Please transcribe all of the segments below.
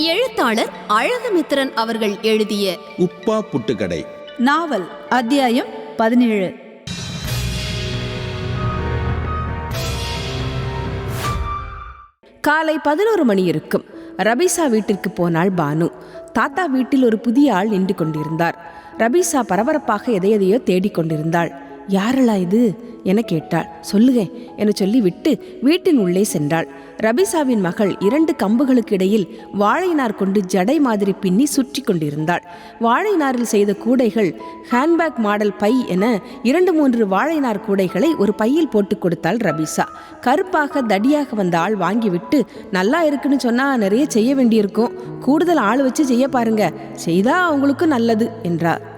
எழுத்தாளர் அழகுமித்திரன் அவர்கள் எழுதிய உப்பா புட்டுக்கடை. நாவல் அத்தியாயம் பதினேழு. காலை பதினோரு மணி இருக்கும். ரபீசா வீட்டிற்கு போனாள் பானு. தாத்தா வீட்டில் ஒரு புதிய ஆள் நின்று கொண்டிருந்தார். ரபீசா பரபரப்பாக எதை எதையோ யாரளா யாரலா இது? என கேட்டாள். சொல்லுக என சொல்லி விட்டு வீட்டின் உள்ளே சென்றாள். ரபிசாவின் மகள் இரண்டு கம்புகளுக்கு இடையில் வாழைநார் கொண்டு ஜடை மாதிரி பின்னி சுற்றி கொண்டிருந்தாள். வாழைநாரில் செய்த கூடைகள் ஹேண்ட்பேக் மாடல் பை என இரண்டு மூன்று வாழைநார் கூடைகளை ஒரு பையில் போட்டு கொடுத்தாள் ரபிசா. கருப்பாக தடியாக வந்த ஆள் வாங்கிவிட்டு நல்லா இருக்குன்னு சொன்னா நிறைய செய்ய வேண்டியிருக்கும். கூடுதல் ஆள் வச்சு செய்ய பாருங்க. செய்தா அவங்களுக்கு நல்லது என்றார்.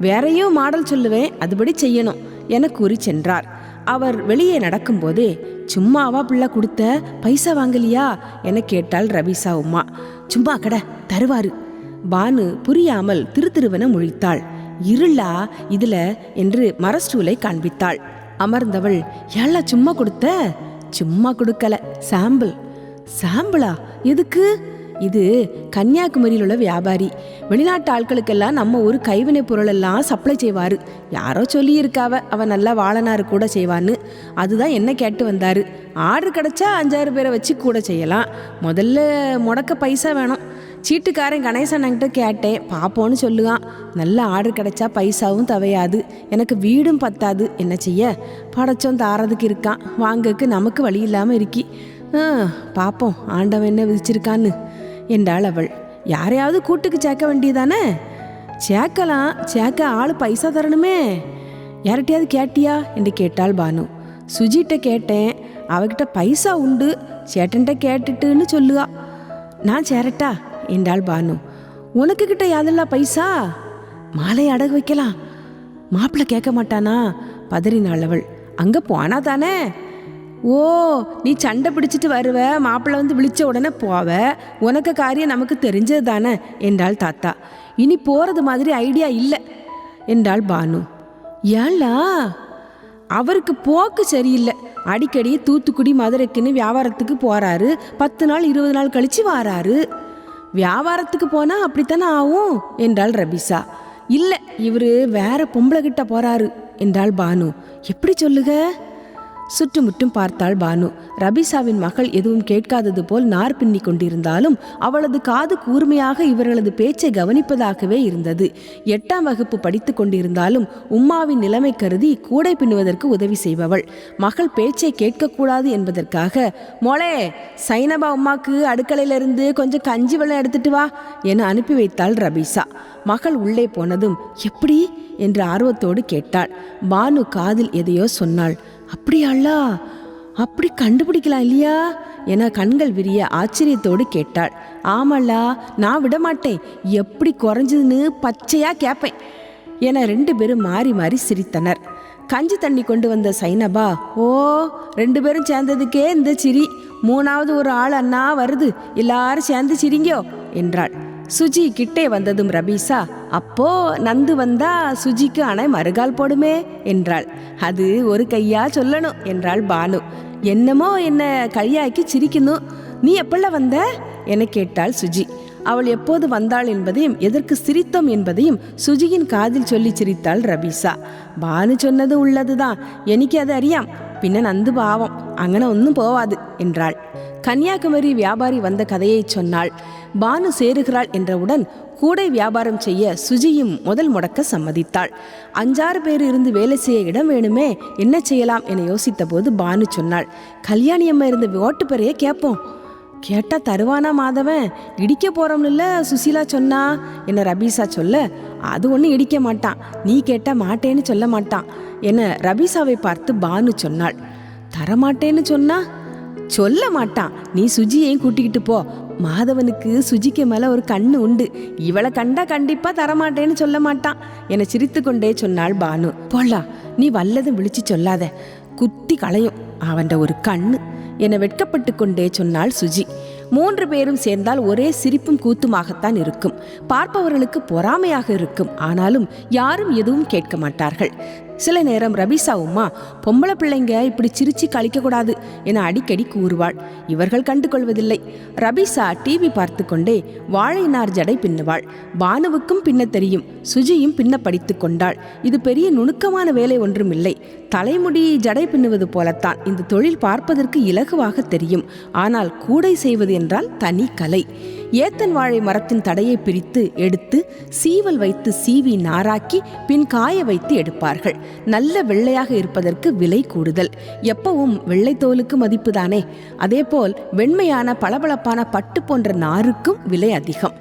வேறையும் மாடல் சொல்லுவேன் அதுபடி செய்யணும் என கூறி சென்றார். அவர் வெளியே நடக்கும்போதே சும்மாவா பிள்ளை கொடுத்த பைசா வாங்கலியா? என கேட்டாள் ரபீசா உம்மா சும்மா கடை தருவாரு. பானு புரியாமல் திருத்திருவன முழித்தாள். இருளா இதுல என்று மரஸ்டூலை காண்பித்தாள். அமர்ந்தவள் ஏழா சும்மா கொடுத்த? சும்மா கொடுக்கல சாம்பிள். சாம்பிளா? எதுக்கு? இது கன்னியாகுமரியில் உள்ள வியாபாரி. வெளிநாட்டு ஆட்களுக்கெல்லாம் நம்ம ஒரு கைவினைப் பொருளெல்லாம் சப்ளை செய்வார். யாரோ சொல்லியிருக்காவ அவன் நல்லா வாழனாரு கூட செய்வான்னு. அதுதான் என்ன கேட்டு வந்தார். ஆர்டர் கிடைச்சா அஞ்சாறு பேரை வச்சு கூட செய்யலாம். முதல்ல முடக்க பைசா வேணும். சீட்டுக்காரன் கணேசன்கிட்ட கேட்டேன். பாப்போன்னு சொல்லுவான். நல்ல ஆர்டர் கிடைச்சா பைசாவும் தவையாது. எனக்கு வீடும் பத்தாது. என்ன செய்ய? படைச்சோம் தாரதுக்கு இருக்கான். வாங்கக்கு நமக்கு வழி இல்லாமல் இருக்கி. பார்ப்போம் பாப்போம். ஆண்டவன் என்ன விதிச்சிருக்கான்னு. என்றாள் அவள். யாரையாவது கூட்டுக்கு சேர்க்க வேண்டியதானே? சேர்க்கலாம் சேர்க்க ஆள் பைசா தரணுமே. யார்கிட்டயாவது கேட்டியா? என்று கேட்டாள் பானு. சுஜிட்ட கேட்டேன். அவகிட்ட பைசா உண்டு சேட்டன்ட்ட கேட்டுட்டுன்னு சொல்லுவா. நான் சேரட்டா? என்றாள் பானு. உனக்கு கிட்ட யாதெல்லாம் பைசா? மாலை அடகு வைக்கலாம். மாப்பிள்ளை கேட்க மாட்டானா? பதறினாள் அவள். அங்கே போனா தானே? ஓ நீ சண்டை பிடிச்சிட்டு வருவ மாப்பிள்ளை வந்து விழிச்ச உடனே போவ. உனக்கு காரியம் நமக்கு தெரிஞ்சது தானே? என்றாள் தாத்தா. இனி போகிறது மாதிரி ஐடியா இல்லை என்றாள் பானு. ஏன்லா? அவருக்கு போக்கு சரியில்லை. அடிக்கடி தூத்துக்குடி மதுரைக்குன்னு வியாபாரத்துக்கு போகிறாரு பத்து நாள் இருபது நாள் கழித்து வாராரு. வியாபாரத்துக்கு போனால் அப்படித்தானே ஆகும்? என்றாள் ரபிசா. இல்லை இவர் வேற பொம்பளை கிட்ட போகிறாரு என்றாள் பானு. எப்படி சொல்லுங்க சுற்றுமுற்றும் பார்த்தாள் பானு. ரபிசாவின் மகள் எதுவும் கேட்காதது போல் நார் பின்னி கொண்டிருந்தாலும் அவளது காது கூர்மையாக இவர்களது பேச்சை கவனிப்பதாகவே இருந்தது. எட்டாம் வகுப்பு படித்து கொண்டிருந்தாலும் உம்மாவின் நிலைமை கருதி கூடை பின்னுவதற்கு உதவி செய்பவள். மகள் பேச்சை கேட்கக்கூடாது என்பதற்காக மோளே சைனபா உம்மாக்கு அடுக்கலையிலிருந்து கொஞ்சம் கஞ்சி வெள்ளம் எடுத்துட்டு வா என அனுப்பி வைத்தாள் ரபிசா. மகள் உள்ளே போனதும் எப்படி? என்று ஆர்வத்தோடு கேட்டாள். பானு காதில் எதையோ சொன்னாள். அப்படியாளா? அப்படி கண்டுபிடிக்கலாம் இல்லையா? என கண்கள் விரிய ஆச்சரியத்தோடு கேட்டாள். ஆமல்லா நான் விட மாட்டேன் எப்படி குறைஞ்சதுன்னு பச்சையா கேட்பேன் என ரெண்டு பேரும் மாறி மாறி சிரித்தனர். கஞ்சி தண்ணி கொண்டு வந்த சைனபா ஓ ரெண்டு பேரும் சேர்ந்ததுக்கே இந்த சிரி. மூணாவது ஒரு ஆள் அண்ணா வருது. எல்லாரும் சேர்ந்து சிரிங்கோ என்றாள். சுஜி கிட்டே வந்ததும் ரபீசா அப்போ நந்து வந்தா சுஜிக்கு அணை மறுகால் போடுமே என்றாள். அது ஒரு கையா சொல்லணும் என்றாள் பானு. என்னமோ என்ன கையாக்கி சிரிக்கணும் நீ எப்பள்ள வந்த? என கேட்டாள் சுஜி. அவள் எப்போது வந்தாள் என்பதையும் எதற்கு சிரித்தோம் என்பதையும் சுஜியின் காதில் சொல்லி சிரித்தாள் ரபீசா. பானு சொன்னது உள்ளதுதான். எனக்கு அது அறியாம். பின்ன நந்து பாவம் அங்கன ஒன்றும் போவாது என்றாள். கன்னியாகுமரி வியாபாரி வந்த கதையை சொன்னாள். பானு சேருகிறாள் என்றவுடன் கூடை வியாபாரம் செய்ய சுஜியும் முதல் முடக்க சம்மதித்தாள். அஞ்சாறு பேர் இருந்து வேலை செய்ய இடம் வேணுமே என்ன செய்யலாம் என யோசித்த போது பானு சொன்னாள். கல்யாணி அம்மா இருந்த ஓட்டு பெறைய கேட்போம் கேட்டா தருவானா மாதவன்? இடிக்க போறோம்ல சுசீலா சொன்னா? என்ன ரபீசா சொல்ல? அது ஒன்றும் இடிக்க மாட்டான். நீ கேட்டா மாட்டேன்னு சொல்ல மாட்டான். என்ன ரபீசாவை பார்த்து பானு சொன்னாள். தரமாட்டேன்னு சொன்னா? சொல்ல மாட்டான். நீ சுஜியையும் கூட்டிக்கிட்டு போ. மாதவனுக்கு சுஜிக்கு மேலே ஒரு கண்ணு உண்டு. இவளை கண்டா கண்டிப்பாக தரமாட்டேன்னு சொல்ல மாட்டான். என சிரித்து கொண்டே சொன்னாள் பானு. போலா நீ வல்லதும் விழிச்சு சொல்லாத. குத்தி களையும். அவன்ட ஒரு கண்ணு. என வெட்கப்பட்டு கொண்டே சொன்னாள் சுஜி. மூன்று பேரும் சேர்ந்தால் ஒரே சிரிப்பும் கூத்துமாகத்தான் இருக்கும். பார்ப்பவர்களுக்கு பொறாமையாக இருக்கும். ஆனாலும் யாரும் எதுவும் கேட்க மாட்டார்கள். சில நேரம் ரபிசா உமா பொம்பளை பிள்ளைங்க இப்படி சிரிச்சு கழிக்கக்கூடாது என அடிக்கடி கூறுவாள். இவர்கள் கண்டுகொள்வதில்லை. ரபிசா டிவி பார்த்து கொண்டே வாழைநார் ஜடை பின்னுவாள். பானுவுக்கும் பின்ன தெரியும். சுஜியும் பின்ன படித்து கொண்டாள். இது பெரிய நுணுக்கமான வேலை ஒன்றும் இல்லை தலைமுடி ஜடை பின்னுவது போலத்தான். இந்த தொழில் பார்ப்பதற்கு இலகுவாக தெரியும். ஆனால் கூடை செய்வது என்றால் தனி கலை. ஏத்தன் வாழை மரத்தின் தடையை பிரித்து எடுத்து சீவல் வைத்து சீவி நாராக்கி பின் காய வைத்து எடுப்பார்கள். நல்ல வெள்ளையாக இருப்பதற்கு விலை கூடுதல். எப்பவும் வெள்ளை தோலுக்கு மதிப்புதானே. அதேபோல் வெண்மையான பளபளப்பான பட்டு போன்ற நாருக்கும் விலை அதிகம்.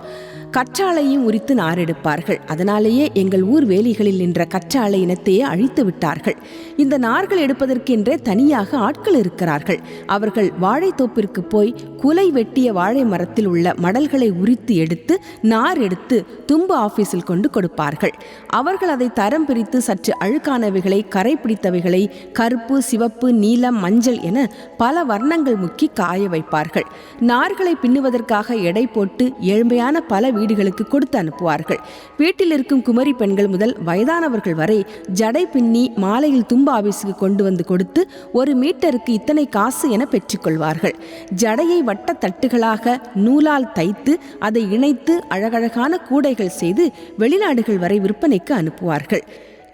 கற்றாழையும் உரித்து நார் எடுப்பார்கள் அதனாலேயே எங்கள் ஊர் வேலிகளில் நின்ற கற்றாழை இனத்தையே அழித்து விட்டார்கள். இந்த நார்கள் எடுப்பதற்கென்றே தனியாக ஆட்கள் இருக்கிறார்கள். அவர்கள் வாழைத்தோப்பிற்கு போய் குலை வெட்டிய வாழை மரத்தில் உள்ள மடல்களை உரித்து எடுத்து நார் எடுத்து தும்பு ஆபீஸில் கொண்டு கொடுப்பார்கள். அவர்கள் அதை தரம் பிரித்து சற்று அழுக்கானவைகளை கரை பிடித்தவைகளை கருப்பு சிவப்பு நீலம் மஞ்சள் என பல வர்ணங்கள் முக்கி காய வைப்பார்கள். நார்களை பின்னுவதற்காக எடை போட்டு ஏழ்மையான பல வீடுகளுக்கு கொடுத்து அனுப்புவார்கள். வீட்டில் இருக்கும் குமரி பெண்கள் முதல் வயதானவர்கள் வரை ஜடை பின்னி மாலையில் தும்பு ஆபீஸுக்கு கொண்டு வந்து கொடுத்து ஒரு மீட்டருக்கு இத்தனை காசு என பெற்றுக்கொள்வார்கள். ஜடையை வட்ட தட்டுகளாக நூலால் தைத்து அதை இணைத்து அழகழகான கூடைகள் செய்து வெளிநாடுகள் வரை விற்பனைக்கு அனுப்புவார்கள்.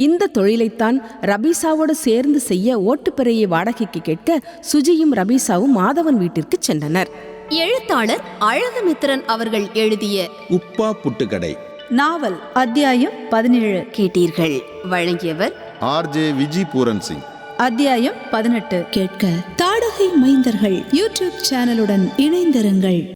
இந்த தொழிலைத்தான் ரபீசாவோடு சேர்ந்து செய்ய ஓட்டுப்பிறையை வாடகைக்கு கேட்க சுஜியும் ரபீசாவும் மாதவன் வீட்டிற்கு சென்றனர். எழுத்தாளர் அழகுமித்திரன் அவர்கள் எழுதிய உப்பா புட்டுக்கடை. நாவல் அத்தியாயம் பதினேழு. கேட்டீர்கள். வழங்கியவர் ஆர்ஜே விஜி பூரன் சிங். அத்தியாயம் பதினெட்டு. கேட்க. தாடகை மைந்தர்கள் யூடியூப் சேனலுடன் இணைந்திருங்கள்.